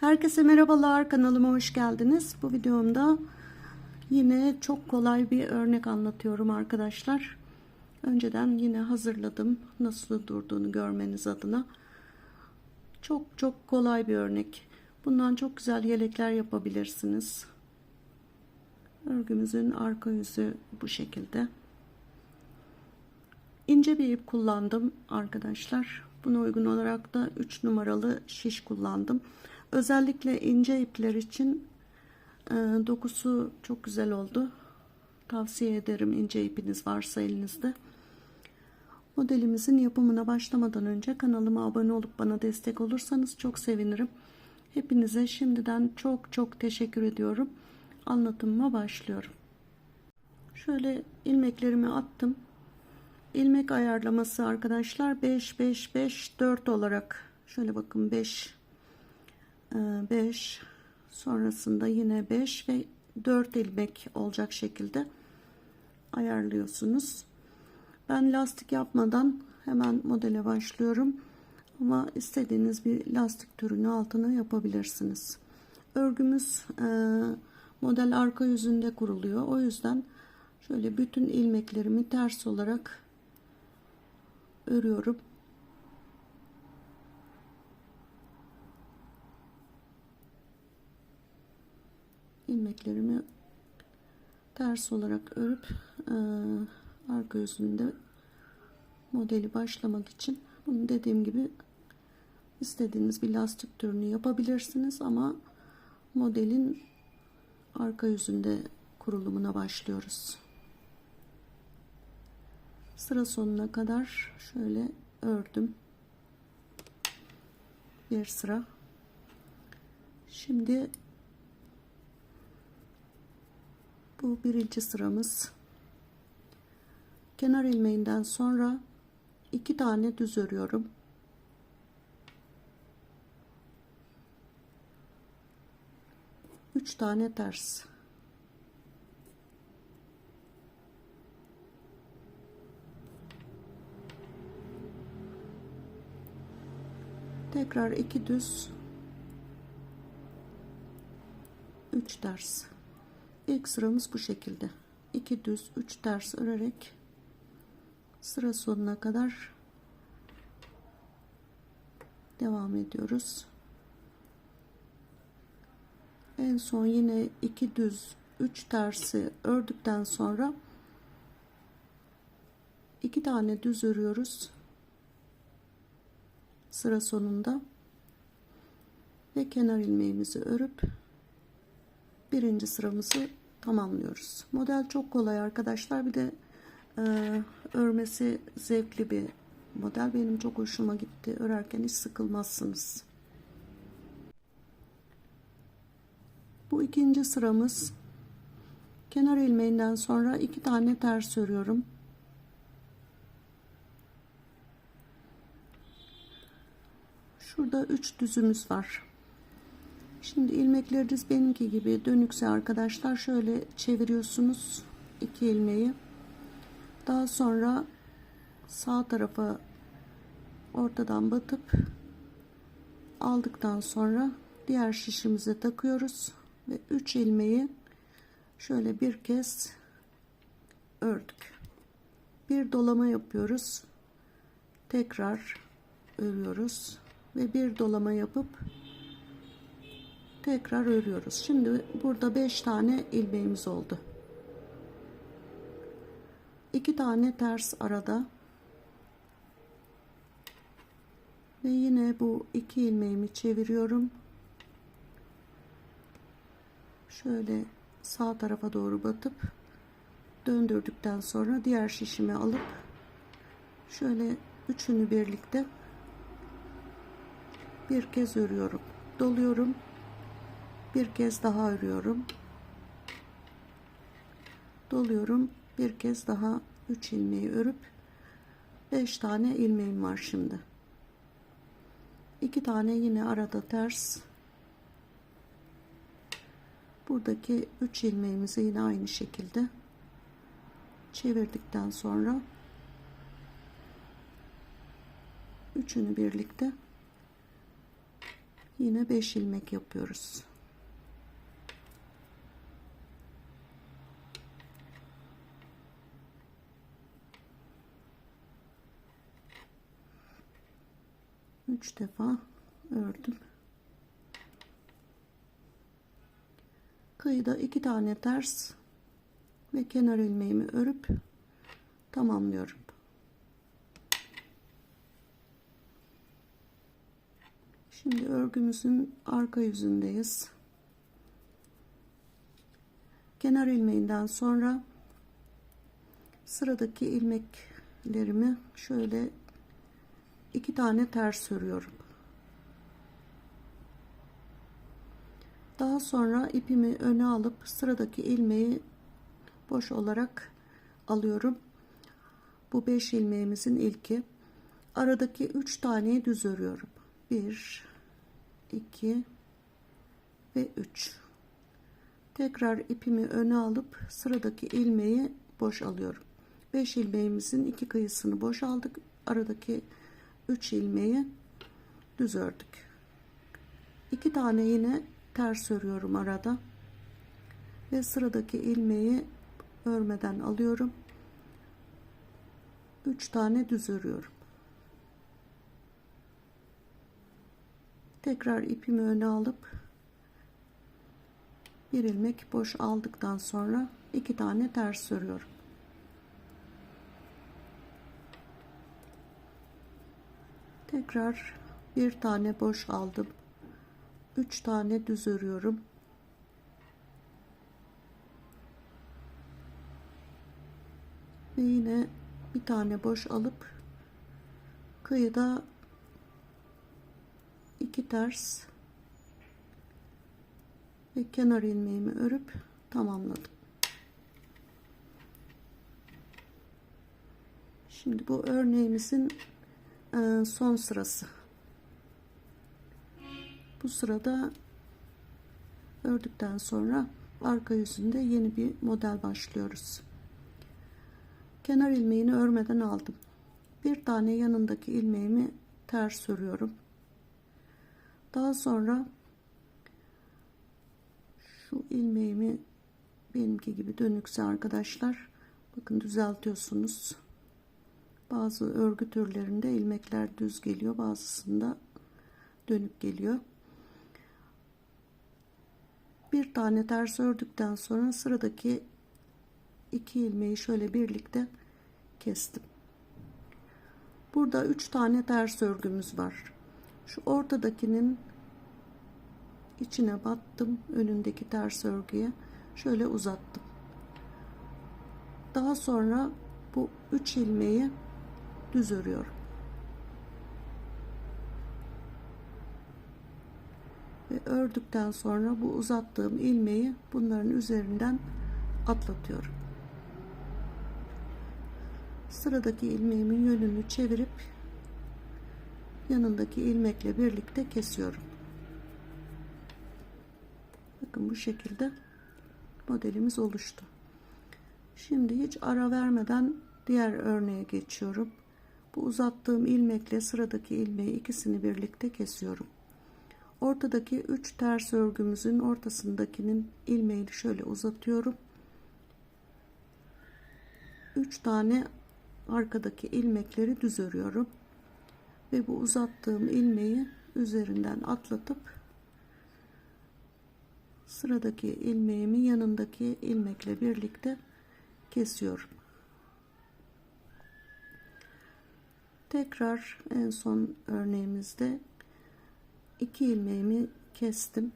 Herkese merhabalar kanalıma hoş geldiniz. Bu videomda yine çok kolay bir örnek anlatıyorum arkadaşlar. Önceden yine hazırladım nasıl durduğunu görmeniz adına. Çok çok kolay bir örnek. Bundan çok güzel yelekler yapabilirsiniz. Örgümüzün arka yüzü bu şekilde. İnce bir ip kullandım arkadaşlar. Buna uygun olarak da 3 numaralı şiş kullandım. Özellikle ince ipler için e, dokusu çok güzel oldu. Tavsiye ederim ince ipiniz varsa elinizde. Modelimizin yapımına başlamadan önce kanalıma abone olup bana destek olursanız çok sevinirim. Hepinize şimdiden çok çok teşekkür ediyorum. Anlatımıma başlıyorum. Şöyle ilmeklerimi attım. İlmek ayarlaması arkadaşlar 5 5 5 4 olarak şöyle bakın 5 5 sonrasında yine 5 ve 4 ilmek olacak şekilde ayarlıyorsunuz. Ben lastik yapmadan hemen modele başlıyorum. Ama istediğiniz bir lastik türünü altına yapabilirsiniz. Örgümüz e, model arka yüzünde kuruluyor. O yüzden şöyle bütün ilmeklerimi ters olarak örüyorum. İlmeklerimi ters olarak örüp e, arka yüzünde modeli başlamak için bunu dediğim gibi istediğiniz bir lastik türünü yapabilirsiniz ama modelin arka yüzünde kurulumuna başlıyoruz. Sıra sonuna kadar şöyle ördüm. Bir sıra. Şimdi bu birinci sıramız. Kenar ilmeğinden sonra iki tane düz örüyorum. Üç tane ters. Tekrar iki düz. Üç ters. İlk sıramız bu şekilde. 2 düz 3 ters örerek sıra sonuna kadar devam ediyoruz. En son yine 2 düz 3 tersi ördükten sonra iki tane düz örüyoruz. Sıra sonunda ve kenar ilmeğimizi örüp birinci sıramızı tamamlıyoruz. Model çok kolay arkadaşlar. Bir de e, örmesi zevkli bir model. Benim çok hoşuma gitti. Örerken hiç sıkılmazsınız. Bu ikinci sıramız. Kenar ilmeğinden sonra iki tane ters örüyorum. Şurada üç düzümüz var. Şimdi ilmekleriniz benimki gibi dönükse arkadaşlar şöyle çeviriyorsunuz iki ilmeği. Daha sonra sağ tarafa ortadan batıp aldıktan sonra diğer şişimize takıyoruz ve 3 ilmeği şöyle bir kez ördük. Bir dolama yapıyoruz. Tekrar örüyoruz ve bir dolama yapıp tekrar örüyoruz. Şimdi burada 5 tane ilmeğimiz oldu. 2 tane ters arada. Ve yine bu iki ilmeğimi çeviriyorum. Şöyle sağ tarafa doğru batıp döndürdükten sonra diğer şişimi alıp şöyle üçünü birlikte bir kez örüyorum. Doluyorum bir kez daha örüyorum. Doluyorum. Bir kez daha 3 ilmeği örüp 5 tane ilmeğim var şimdi. 2 tane yine arada ters. Buradaki 3 ilmeğimizi yine aynı şekilde çevirdikten sonra üçünü birlikte Yine 5 ilmek yapıyoruz. Üç defa ördüm. Kıyıda iki tane ters ve kenar ilmeğimi örüp tamamlıyorum. Şimdi örgümüzün arka yüzündeyiz. Kenar ilmeğinden sonra sıradaki ilmeklerimi şöyle iki tane ters örüyorum. Daha sonra ipimi öne alıp sıradaki ilmeği boş olarak alıyorum. Bu 5 ilmeğimizin ilki. Aradaki 3 taneyi düz örüyorum. 1 2 ve 3. Tekrar ipimi öne alıp sıradaki ilmeği boş alıyorum. 5 ilmeğimizin iki kıyısını boş aldık. Aradaki 3 ilmeği düz ördük. 2 tane yine ters örüyorum arada. Ve sıradaki ilmeği örmeden alıyorum. 3 tane düz örüyorum. Tekrar ipimi öne alıp bir ilmek boş aldıktan sonra iki tane ters örüyorum. Tekrar bir tane boş aldım. Üç tane düz örüyorum. Ve yine bir tane boş alıp kıyıda iki ters ve kenar ilmeğimi örüp tamamladım. Şimdi bu örneğimizin son sırası. Bu sırada ördükten sonra arka yüzünde yeni bir model başlıyoruz. Kenar ilmeğini örmeden aldım. Bir tane yanındaki ilmeğimi ters örüyorum. Daha sonra şu ilmeğimi benimki gibi dönükse arkadaşlar bakın düzeltiyorsunuz. Bazı örgü türlerinde ilmekler düz geliyor, bazısında dönük geliyor. Bir tane ters ördükten sonra sıradaki iki ilmeği şöyle birlikte kestim. Burada üç tane ters örgümüz var. Şu ortadakinin içine battım. Önündeki ters örgüye şöyle uzattım. Daha sonra bu üç ilmeği düz örüyorum. Ve ördükten sonra bu uzattığım ilmeği bunların üzerinden atlatıyorum. Sıradaki ilmeğimin yönünü çevirip yanındaki ilmekle birlikte kesiyorum. Bakın bu şekilde modelimiz oluştu. Şimdi hiç ara vermeden diğer örneğe geçiyorum. Bu uzattığım ilmekle sıradaki ilmeği ikisini birlikte kesiyorum. Ortadaki 3 ters örgümüzün ortasındakinin ilmeğini şöyle uzatıyorum. 3 tane arkadaki ilmekleri düz örüyorum ve bu uzattığım ilmeği üzerinden atlatıp sıradaki ilmeğimi yanındaki ilmekle birlikte kesiyorum. Tekrar en son örneğimizde iki ilmeğimi kestim.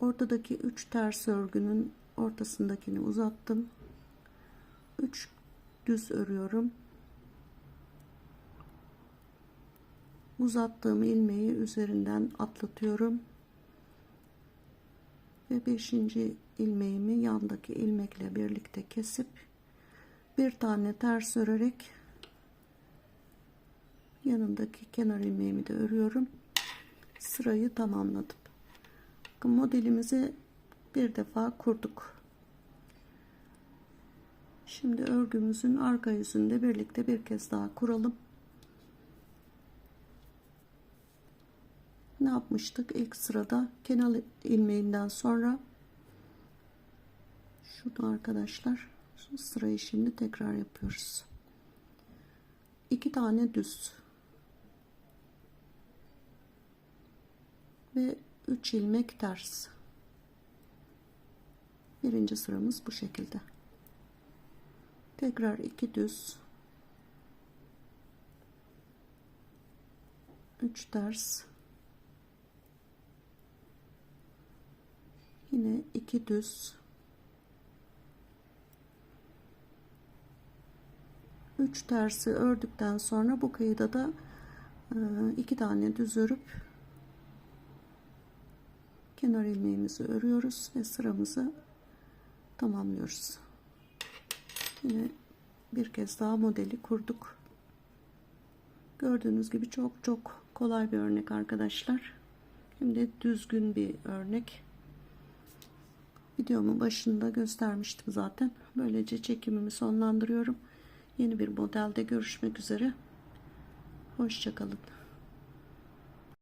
Ortadaki üç ters örgünün ortasındakini uzattım. 3 düz örüyorum. Uzattığım ilmeği üzerinden atlatıyorum. Ve 5. ilmeğimi yandaki ilmekle birlikte kesip bir tane ters örerek yanındaki kenar ilmeğimi de örüyorum. Sırayı tamamladım. Bakın modelimizi bir defa kurduk. Şimdi örgümüzün arka yüzünde birlikte bir kez daha kuralım. ne yapmıştık? İlk sırada kenar ilmeğinden sonra şurada arkadaşlar sırayı şimdi tekrar yapıyoruz. İki tane düz ve 3 ilmek ters. Birinci sıramız bu şekilde. Tekrar iki düz 3 ters yine iki düz 3 tersi ördükten sonra bu kıyıda da e, iki tane düz örüp kenar ilmeğimizi örüyoruz ve sıramızı tamamlıyoruz. Yine bir kez daha modeli kurduk. Gördüğünüz gibi çok çok kolay bir örnek arkadaşlar. Hem de düzgün bir örnek. Videomun başında göstermiştim zaten. Böylece çekimimi sonlandırıyorum. Yeni bir modelde görüşmek üzere. Hoşçakalın.